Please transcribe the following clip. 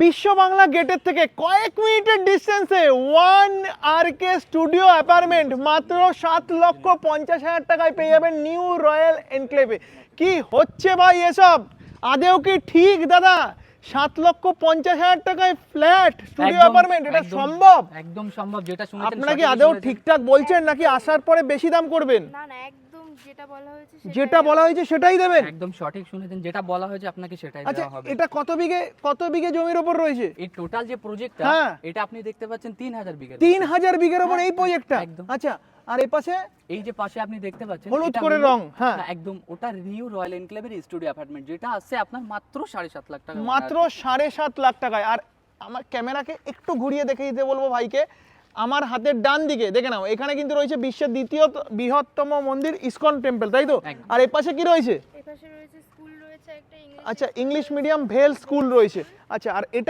বিশ্ব বাংলা গেটের থেকে কয়েক মিনিটের ডিস্টেন্সে one R K studio apartment মাত্র সাত লক্ষ পঞ্চাশ হাজার টাকায় পেয়ে যাবেন নিউ রয়্যাল এনক্লেভে কি হচ্ছে ভাই এসব? আদেও কি ঠিক দাদা? সাত লক্ষ পঞ্চাশ হাজার টাকায় ফ্ল্যাট স্টুডিও অ্যাপার্টমেন্ট এটা সম্ভব? একদম সম্ভব যেটা শুনেছেন আপনারা কি আদেও ঠিকঠাক বলছেন নাকি আসার পরে বেশি দাম করবেন? না না যেটা বলা হয়েছে সেটাই দেবেন? একদম সঠিক শুনেছেন যেটা বলা হয়েছে আপনাকে সেটাই আচ্ছা দেওয়া হবে। এটা কত বিঘে কত বিঘে জমির ওপর রয়েছে? এই টোটাল যে প্রজেক্টটা হ্যাঁ। এটা আপনি দেখতে পাচ্ছেন তিন হাজার বিঘা তিন হাজার বিঘের ওপর হ্যাঁ, এই প্রজেক্টটা একদম। আচ্ছা আর এই পাশে? এই যে পাশে আপনি দেখতে পাচ্ছেন হলুদ করে রং, হ্যাঁ। একদম ওটা নিউ রয়্যাল এনক্লেভের স্টুডিও অ্যাপার্টমেন্ট যেটা আছে আপনার মাত্র সাড়ে সাত লাখ টাকা। মাত্র সাড়ে সাত লাখ টাকায়। আর আমার ক্যামেরাকে একটু ঘুরিয়ে দেখে দিতে বলব ভাইকে। আমার হাতের ডান দিকে দেখে নাও এখানে কিন্তু রয়েছে বিশ্বের দ্বিতীয় বৃহত্তম মন্দির ইসকন টেম্পল তাই তো? আর এপাশে পাশে কি রয়েছে? এপাশে রয়েছে স্কুল রয়েছে একটা ইংলিশ আচ্ছা ইংলিশ মিডিয়াম ভেল স্কুল রয়েছে। আচ্ছা আর এটা